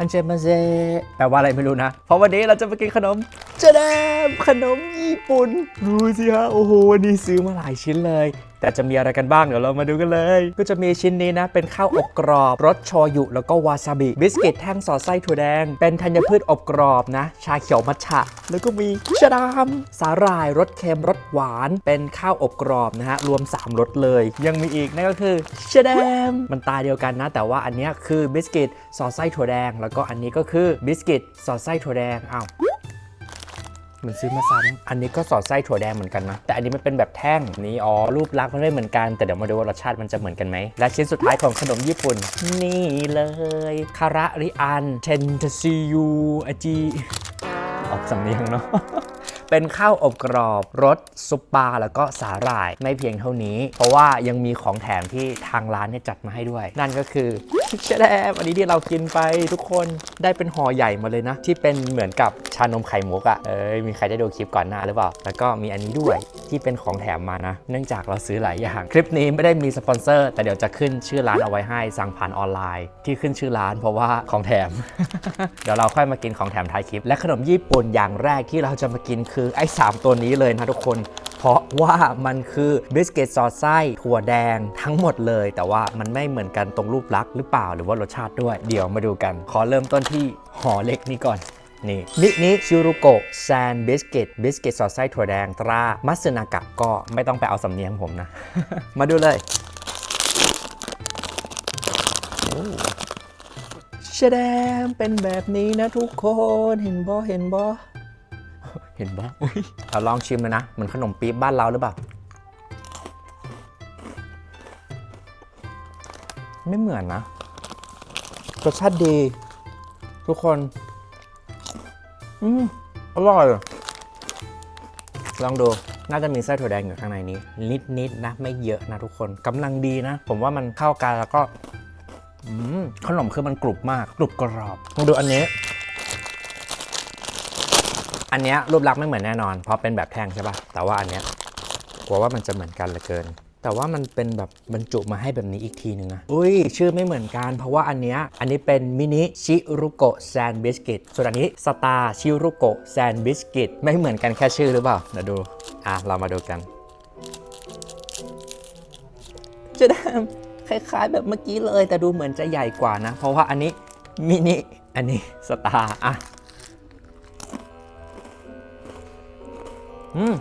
อันเจมาเซแปลว่าอะไรไม่รู้นะ เพราะวันนี้เราจะไปกินขนมเจแดมขนมญี่ปุ่น ดูสิฮะ โอ้โห วันนี้ซื้อมาหลายชิ้นเลย แต่จะมีอะไรกันบ้างเดี๋ยวเรามาดูกันเลย ก็จะมีชิ้นนี้นะ เป็นข้าวอบกรอบรสโชยุแล้วก็วาซาบิบิสกิตแท่งสอดไส้ถั่วแดง เป็นธัญพืชอบกรอบนะ ชาเขียวมัทฉะ แล้วก็มีชะดามสาหร่ายรสเค็มรสหวาน เป็นข้าวอบกรอบนะฮะรวม 3รสเลย ยังมีอีกนั่นก็คือชะดามมันตาเดียวกันนะ แต่ว่าอันนี้คือบิสกิตสอดไส้ถั่วแดง แล้วก็อันนี้ก็คือบิสกิตสอดไส้ถั่วแดงอ้าว มันซื้อมาซ้ำอันนี้ก็สอดไส้ถั่วแดงเหมือนกันนะ แต่อันนี้มันเป็นแบบแท่งนี่อ๋อรูปลักษณ์มันไม่เหมือนกัน แต่เดี๋ยวมาดูว่ารสชาติมันจะเหมือนกันไหม และชิ้นสุดท้ายของขนมญี่ปุ่น นี่เลยคาระริอันเทนทซียูอาจิออกสำเนียงเนาะเป็นข้าวอบกรอบรสซุปปลาแล้วก็สาหร่ายไม่เพียงเท่านี้ เพราะว่ายังมีของแถมที่ทางร้านเนี่ยจัดมาให้ด้วย นั่นก็คือ แดมอันนี้ที่เรากินไปทุกคนได้เป็นห่อใหญ่มาเลยนะ ที่เป็นเหมือนกับชานมไข่มุกอะ่ะเอ้ยมีใครได้ดูคลิปก่อนหน้าหรือเปล่า แล้วก็มีอันนี้ด้วยที่เป็นของแถมมานะ เนื่องจากเราซื้อหลายอย่างคลิปนี้ไม่ได้มีสปอนเซอร์ แต่เดี๋ยวจะขึ้นชื่อร้านเอาไว้ให้สั่งผ่านออนไลน์ ที่ขึ้นชื่อร้านเพราะว่าของแถม เดี๋ยวเราค่อยมากินของแถมท้ายคลิป และขนมญี่ปุ่นอย่างแรกที่เราจะมากินคือไอ้สามตัวนี้เลยนะทุกคน เพราะว่ามันคือบิสกิตซอสไส้ถั่วแดงทั้งหมดเลย แต่ว่ามันไม่เหมือนกันตรงรูปลักษณ์หรือเปล่าหรือว่ารสชาติด้วย เดี๋ยวมาดูกัน ขอเริ่มต้นที่ห่อเล็กนี้ก่อนนี่มินิชิรุโกะแซนบิสกิตบิสกิตซอสไส้ถั่วแดงตรา มัสนากะก็ไม่ต้องไปเอาสำเนียงผมนะ มาดูเลยชะแดมเป็นแบบนี้นะทุกคน เห็นบ่เห็นบ่ เห็นบ่อุ๊ยเอาลองชิมเลยนะ เหมือนขนมปี๊บบ้านเราหรือเปล่า ไม่เหมือนนะรสชาติดี ทุกคน อืมอร่อย ลองดู น่าจะมีไส้ถั่วแดงอยู่ข้างในนี้ นิดๆนะไม่เยอะนะทุกคนกำลังดีนะ ผมว่ามันเข้ากันแล้วก็อืมขนมคือมันกรุบมากกรุบกรอบลองดูอันนี้ อันเนี้ยรูปลักษณ์ไม่เหมือนแน่นอน เพราะเป็นแบบแท่งใช่ปะแต่ว่าอันเนี้ยกลัวว่ามันจะเหมือนกันเหลือเกิน แต่ว่ามันเป็นแบบบรรจุมาให้แบบนี้อีกทีนึงนะอุ้ย ชื่อไม่เหมือนกัน เพราะว่าอันเนี้ยอันนี้เป็นมินิชิรุโกะแซนบิสกิตส่วนอันนี้สตาร์ชิรุโกะแซนบิสกิตไม่เหมือนกันแค่ชื่อหรือเปล่าเดี๋ยวดู อะ เรามาดูกันจะได้คล้ายๆ แบบเมื่อกี้เลย แต่ดูเหมือนจะใหญ่กว่านะ เพราะว่าอันนี้มินิอันนี้สตาร์อะ อืม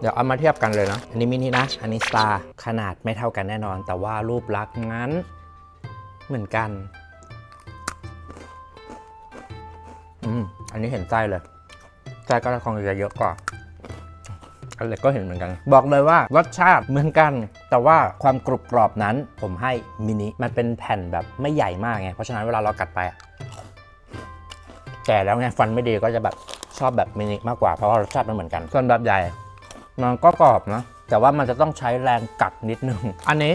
เดี๋ยวเอามาเทียบกันเลยนะ อันนี้มินินะ อันนี้สตาร์ขนาดไม่เท่ากันแน่นอน แต่ว่ารูปลักษณ์งั้น เหมือนกัน อืม อันนี้เห็นไส้เลยไส้ก็คงจะเยอะกว่าอันเล็กก็เห็นเหมือนกัน บอกเลยว่ารสชาติเหมือนกัน แต่ว่าความกรุบกรอบนั้น ผมให้มินิ มันเป็นแผ่นแบบไม่ใหญ่มากไง เพราะฉะนั้นเวลาเรากัดไปแก่แล้วไงฟันไม่ดีก็จะแบบ ชอบแบบมินิมากกว่าเพราะว่ารสชาติมันเหมือนกัน ส่วนแบบใหญ่ มันก็กรอบนะ แต่ว่ามันจะต้องใช้แรงกัดนิดนึง อันนี้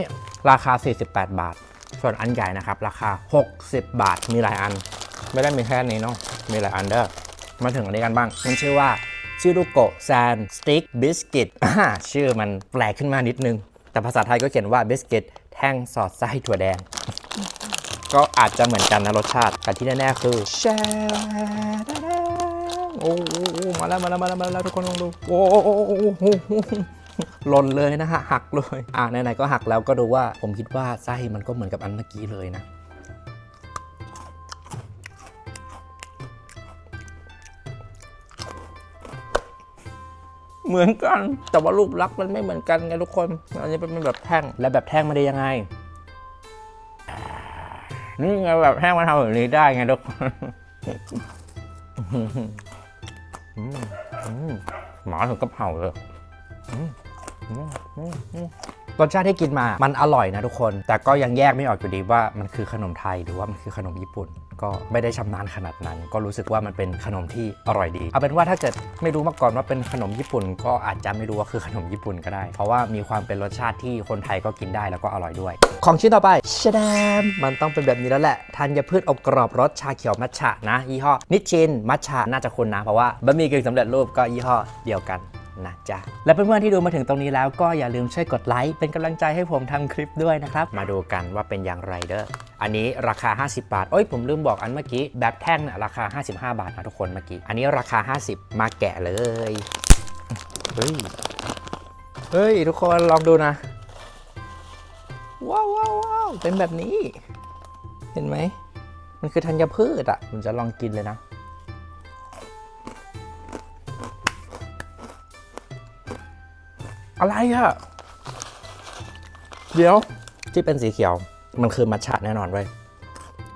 ราคา 48 บาท ส่วนอันใหญ่นะครับ ราคา 60 บาทมีหลายอัน ไม่ได้มีแค่นี้เนาะมีหลายอันเด้อมาถึงอันนี้กันบ้าง มันชื่อว่าชิรุโกะแซนสติ๊กบิสกิตชื่อมันแปลกขึ้นมานิดนึง แต่ภาษาไทยก็เขียนว่าบิสกิตแท่งสอดไส้ถั่วแดง ก็อาจจะเหมือนกันนะรสชาติ แต่ที่แน่ ๆ คือแช โอ้โหมาแล้วมาแล้วมาแล้วมาแล้วทุกคนลองดูโอ้โหหล่นเลยนะฮะหักเลย อ่าไหนๆก็หักแล้วก็ดูว่าผมคิดว่าไส้มันก็เหมือนกับอันเมื่อกี้เลยนะเหมือนกัน แต่ว่ารูปลักษณ์มันไม่เหมือนกันไงทุกคน อันนี้เป็นแบบแท่งและแบบแท่งมาได้ยังไงนี่ไงแบบแห้งมาทำแบบนี้ได้ไงทุกคน หมาถึงกับเห่าเลยรสชาติที่กินมา มันอร่อยนะทุกคน แต่ก็ยังแยกไม่ออกอยู่ดีว่ามันคือขนมไทยหรือว่ามันคือขนมญี่ปุ่น ก็ไม่ได้ชำนาญขนาดนั้น ก็รู้สึกว่ามันเป็นขนมที่อร่อยดี เอาเป็นว่าถ้าเกิดไม่รู้มาก่อนว่าเป็นขนมญี่ปุ่น ก็อาจจะไม่รู้ว่าคือขนมญี่ปุ่นก็ได้ เพราะว่ามีความเป็นรสชาติที่คนไทยก็กินได้แล้วก็อร่อยด้วย ของชิ้นต่อไปชะแดมมันต้องเป็นแบบนี้แล้วแหละธัญพืชอบกรอบรสชาเขียวมัทฉะนะยี่ห้อนิชินมัทฉะน่าจะคุณนะเพราะว่าบะหมี่กึ่งสำเร็จรูปก็ยี่ห้อเดียวกัน นะจ๊ะ และเพื่อนๆที่ดูมาถึงตรงนี้แล้วก็อย่าลืมช่วยกดไลค์เป็นกำลังใจให้ผมทำคลิปด้วยนะครับ มาดูกันว่าเป็นอย่างไรเด้อ อันนี้ราคา 50 บาทเอ้ยผมลืมบอกอันเมื่อกี้แบบแท่งน่ะราคา 55 บาทนะทุกคนเมื่อกี้ อันนี้ราคา 50 มาแกะเลย เฮ้ย เฮ้ย ทุกคนลองดูนะ ว้าวว้าวว้าวเป็นแบบนี้ เห็นไหม มันคือธัญพืชอะผมจะลองกินเลยนะ อะไรอะเดี๋ยว ที่เป็นสีเขียว มันคือมัทฉะแน่นอนเว้ย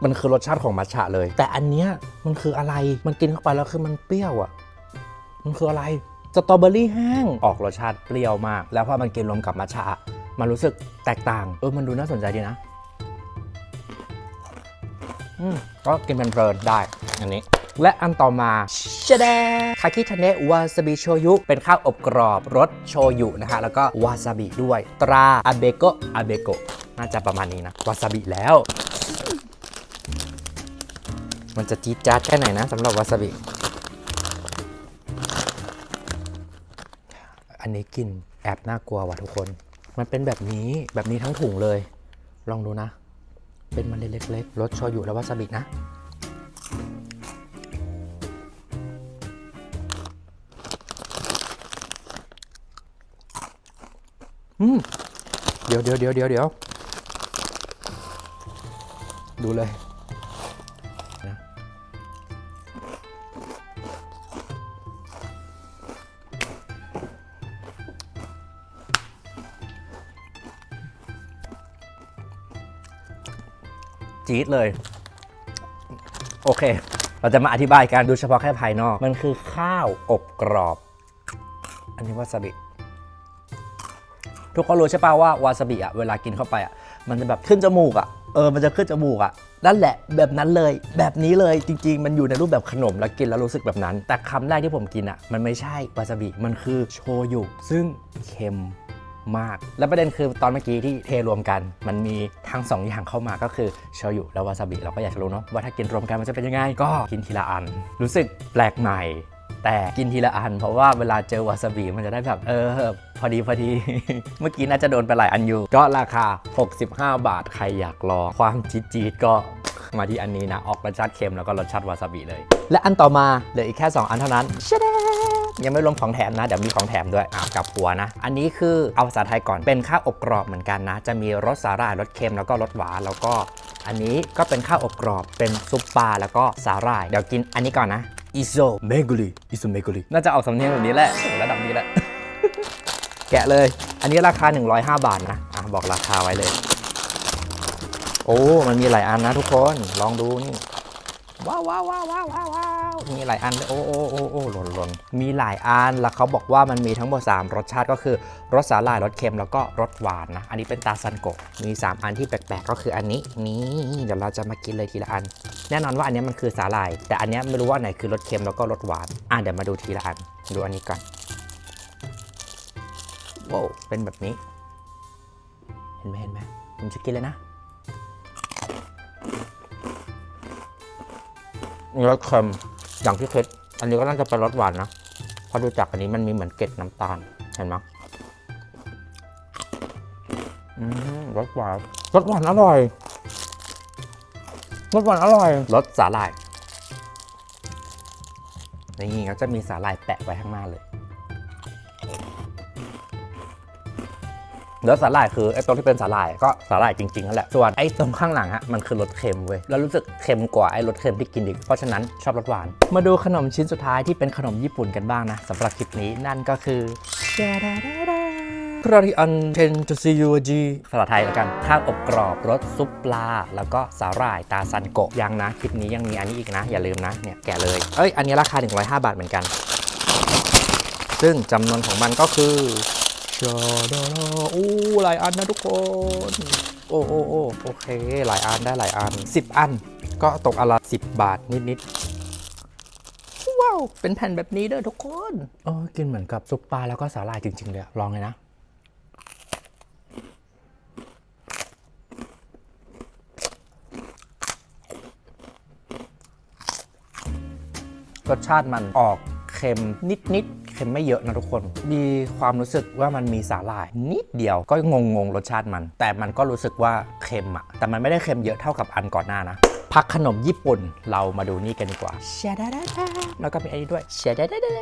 มันคือรสชาติของมัทฉะเลย แต่อันเนี้ยมันคืออะไรมันกินเข้าไปแล้วคือมันเปรี้ยวอะมันคืออะไรสตรอเบอรี่แห้งออกรสชาติเปรี้ยวมาก แล้วพอมันกินรวมกับมัทฉะมันรู้สึกแตกต่าง เออมันดูน่าสนใจดีนะ ก็กินเพลินๆได้อันนี้ และอันต่อมาชะแดคาคิทาเนะวาซาบิโชยุ เป็นข้าวอบกรอบรสโชยุนะฮะ แล้วก็วาซาบิด้วย ตราอาเบโกอาเบโกน่าจะประมาณนี้นะ วาซาบิแล้ว มันจะจี๊ดจ๊าดแค่ไหนนะสำหรับวาซาบิ อันนี้กลินแอบน่ากลัวว่ะทุกคน มันเป็นแบบนี้แบบนี้ทั้งถุงเลย ลองดูนะ เป็นมันเล็กๆรสโชยุและวาซาบินะ อืม เดี๋ยวเดี๋ยวเดี๋ยวเดี๋ยวเดี๋ยวดูเลย จี๊ดเลย โอเค เราจะมาอธิบายการดูเฉพาะแค่ภายนอก มันคือข้าวอบกรอบ อันนี้วาซาบิทุกคนรู้ใช่ป่าว่าวาซาบิอะเวลากินเข้าไปอะมันจะแบบขึ้นจมูกอะเออมันจะขึ้นจมูกอะนั่นแหละแบบนั้นเลย แบบนี้เลยจริง ๆ มันอยู่ในรูปแบบขนมแล้วกินแล้วรู้สึกแบบนั้น แต่คำแรกที่ผมกินอะ มันไม่ใช่วาซาบิมันคือโชยุซึ่งเค็ม มาก และประเด็นคือตอนเมื่อกี้ที่เทรวมกัน มันมีทั้งสองอย่างเข้ามาก็คือโชยุและวาซาบิเราก็อยากจะรู้เนาะว่าถ้ากินรวมกันมันจะเป็นยังไง ก็กินทีละอัน รู้สึกแปลกใหม่ แต่กินทีละอัน เพราะว่าเวลาเจอวาซาบิมันจะได้แบบเออพอดีพอดี เมื่อกี้น่าจะโดนไปหลายอันอยู่ ก็ราคา 65 บาทใครอยากลองความจี๊ดจี๊ดๆก็มาที่อันนี้นะ ออกรสชาติเค็มแล้วก็รสชาติวาซาบิเลย และอันต่อมาเหลืออีกแค่ 2 อันเท่านั้นชด ยังไม่รวมของแถมนะ เดี๋ยวมีของแถมด้วยอ่ากลับหัวนะ อันนี้คือเอาภาษาไทยก่อนเป็นข้าวอบกรอบเหมือนกันนะ จะมีรสสาหร่ายรสเค็มแล้วก็รสหวานแล้วก็ อันนี้ก็เป็นข้าวอบกรอบเป็นซุปปลาแล้วก็สาหร่ายเดี๋ยวกินอันนี้ก่อนนะอิโซเมกุริอิโซเมกุริน่าจะออกสำเนียงแบบนี้แหละระดับนี้แหละ แกะเลย อันนี้ราคา 105 บาทนะอะบอกราคาไว้เลย โอ้ มันมีหลายอันนะทุกคนลองดูนี่ว้าวว้าวว้าวว้าวว้าวว้าว มีหลายอันเลยโอ้โอ้โอ้โอ้หล่นหล่นมีหลายอันแล้วเขาบอกว่ามันมีทั้งหมด 3 รสชาติก็คือรสสาหร่ายรสเค็มแล้วก็รสหวานนะ อันนี้เป็นตาซันโกะมี 3 อันที่แปลกๆก็คืออันนี้นี่เดี๋ยวเราจะมากินเลยทีละอัน แน่นอนว่าอันนี้มันคือสาหร่าย แต่อันนี้ไม่รู้ว่าไหนคือรสเค็มแล้วก็รสหวานอะเดี๋ยวมาดูทีละอันดูอันนี้ก่อนว้าเป็นแบบนี้ เห็นไหมเห็นไหมผมจะกินเลยนะรสเค็ม อย่างที่เคิดอันนี้ก็น่าจะเป็นรสหวานนะเพราะดูจากอันนี้มันมีเหมือนเกล็ดน้ำตาลเห็นไหมอืมรสหวานรสหวานอร่อยรสหวานอร่อยรสสาหร่ายนี่ก็จะมีสาหร่ายแปะไว้ข้างหน้าเลย แล้วสาหร่ายคือไอ้ตรงที่เป็นสาหร่ายก็สาหร่ายจริงๆนั่นแหละ ส่วนไอ้ตรงข้างหลังฮะมันคือรสเค็มเว้ย แล้วรู้สึกเค็มกว่าไอ้รสเค็มที่กินอีก เพราะฉะนั้นชอบรสหวาน มาดูขนมชิ้นสุดท้ายที่เป็นขนมญี่ปุ่นกันบ้างนะสำหรับคลิปนี้นั่นก็คือคราริอันเทนจูซิยูจีภาษาไทยแล้วกัน ข้าวอบกรอบรสซุปปลา แล้วก็สาหร่ายตาซันโกะยังนะ คลิปนี้ยังมีอันนี้อีกนะ อย่าลืมนะเนี่ยแกะเลย เอ้ย อันนี้ราคา 105 บาทเหมือนกัน ซึ่งจำนวนของมันก็คือ ชาดาดาอู้หลายอันนะทุกคน โอ้โอ้โอ้โอเค หลายอันได้หลายอัน 10 อัน ก็ตกอนละไร10 บาทนิดๆ ว้าว เป็นแผ่นแบบนี้เด้อทุกคนเออกินเหมือนกับซุปปลาแล้วก็สาหร่ายจริง ๆ เลย ลองเลยนะรสชาติมันออกเค็มนิดๆ ค็มไม่เยอะนะทุกคน มีความรู้สึกว่ามันมีสาหร่ายนิดเดียวก็งงๆรสชาติมัน แต่มันก็รู้สึกว่าเค็มอะแต่มันไม่ได้เค็มเยอะเท่ากับอันก่อนหน้านะพักขนมญี่ปุ่นเรามาดูนี่กันดีกว่าชาดาดาดาแล้วก็มีอันนี้ด้วยชาดาดาดา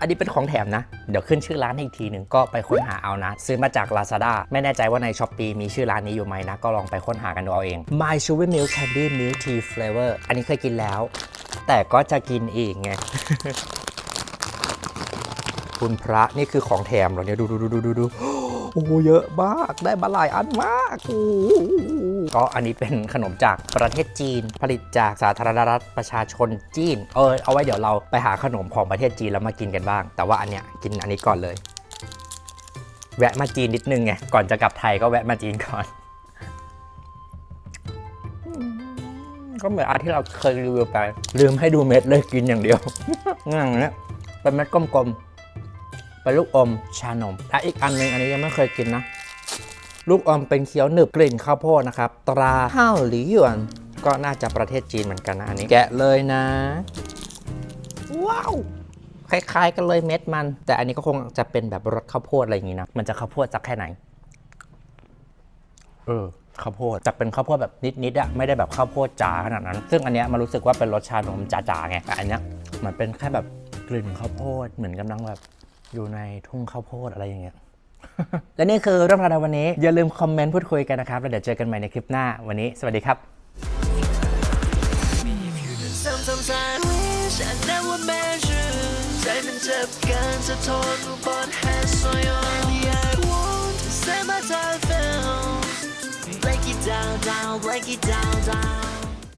อันนี้เป็นของแถมนะ เดี๋ยวขึ้นชื่อร้านให้อีกทีหนึ่งก็ไปค้นหาเอานะ ซื้อมาจาก Lazada ไม่แน่ใจว่าใน s h อ p e e มีชื่อร้านนี้อยู่ไหมนะ ก็ลองไปค้นหากันดูเอาเอง My Chewy Milk Candy Milk Tea Flavor อันนี้เคยกินแล้ว แต่ก็จะกินอีกไง คุณพระนี่คือของแถมเหรอเนี่ยดูดูดูดูดูดูโอ้โหเยอะมากได้มาหลายอันมากก็อันนี้เป็นขนมจากประเทศจีน ผลิตจากสาธารณรัฐประชาชนจีน เออเอาไว้เดี๋ยวเราไปหาขนมของประเทศจีนแล้วมากินกันบ้าง แต่ว่าอันเนี้ยกินอันนี้ก่อนเลย แวะมาจีนนิดนึงไงก่อนจะกลับไทยก็แวะมาจีนก่อน ก็เหมือนอันที่เราเคยรีวิวไป ลืมให้ดูเม็ดเลยกินอย่างเดียวอย่างเนี้ยเป็นเม็ดกลมๆ เป็นลูกอมชานม และอีกอันหนึงอันนี้ยังไม่เคยกินนะ ลูกอมเป็นเคี้ยวหนึบกลิ่นข้าวโพดนะครับ ตราห้าวหลีหยวน ก็น่าจะประเทศจีนเหมือนกันนะอันนี้ แกะเลยนะ ว้าวคล้ายๆ กันเลยเม็ดมัน แต่อันนี้ก็คงจะเป็นแบบรสข้าวโพดอะไรอย่างงี้นะ มันจะข้าวโพดสักแค่ไหน เออข้าวโพดจะเป็นข้าวโพดแบบนิดๆอะไม่ได้แบบข้าวโพดจ๋าขนาดนั้น ซึ่งอันเนี้ยมันรู้สึกว่าเป็นรสชานมจ๋าๆไงแต่อันเนี้ยมันเป็นแค่แบบกลิ่นข้าวโพดเหมือนกำลังแบบ อยู่ในทุ่งข้าวโพดอะไรอย่างเงี้ย และนี่คือเรื่องราวในวันนี้ อย่าลืมคอมเมนต์พูดคุยกันนะครับ แล้วเดี๋ยวเจอกันใหม่ในคลิปหน้าวันนี้ สวัสดีครับ Sometimes I wish I never measured ใจมันเจ็บเกันจะทน but has so young I want to set my time fell break it down down break it down down